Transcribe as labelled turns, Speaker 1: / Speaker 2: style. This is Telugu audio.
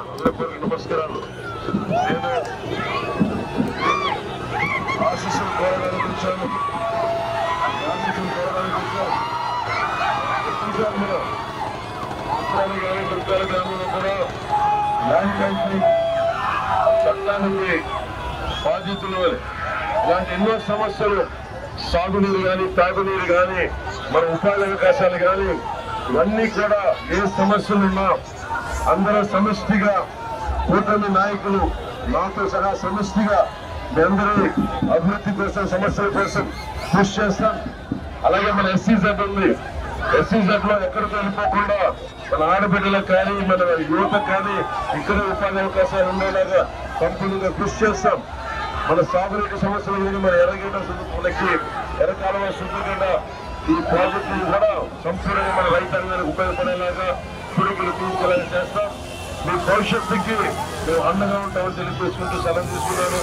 Speaker 1: అందరికీ నమస్కారాలు. నేను మీ ఆశీస్సులు కోరడానికి వచ్చాను ఆశీస్సులు కోరడానికి వచ్చాను చూశాను మీరు ఉత్తరాలు కానీ దుర్గాల గ్రామంలో కూడా ల్యాండ్ టైటిలింగ్ చట్టానికి బాధితులు ఇలాంటి ఎన్నో సమస్యలు సాగునీరు కానీ తాగునీరు కానీ మన ఉపాధి అవకాశాలు కానీ ఇవన్నీ కూడా ఏ సమస్యలున్నా అందరూ సమిష్టిగా కూటమి నాయకులు నాతో సహా సమిష్టిగా మీ అభివృద్ధి కోసం సమస్యల కోసం కృషి చేస్తాం. అలాగే మన ఎస్సీజెడ్ ఉంది. ఎస్సీజెడ్లో ఎక్కడికి వెళ్ళిపోకుండా మన ఆడబిడ్డలకు కానీ మన యువతకు కానీ ఇక్కడ ఉపాధి అవకాశాలు ఉండేలాగా కంపెనీగా కృషి చేస్తాం. మన సాగునీటి సమస్యలు కానీ మన ఎర్రగడ్డ మనకి ఎర్రకాలువ శుద్ధగడ్డ ఈ ప్రాజెక్టులు కూడా సంపూర్ణంగా మన రైతాంగానికి ఉపయోగపడేలాగా పురుగులు తీసుకునేలా మీ భవిష్యత్తుకి మేము అండగా ఉంటామని తెలియజేసుకుంటూ సెలవు తీసుకున్నాను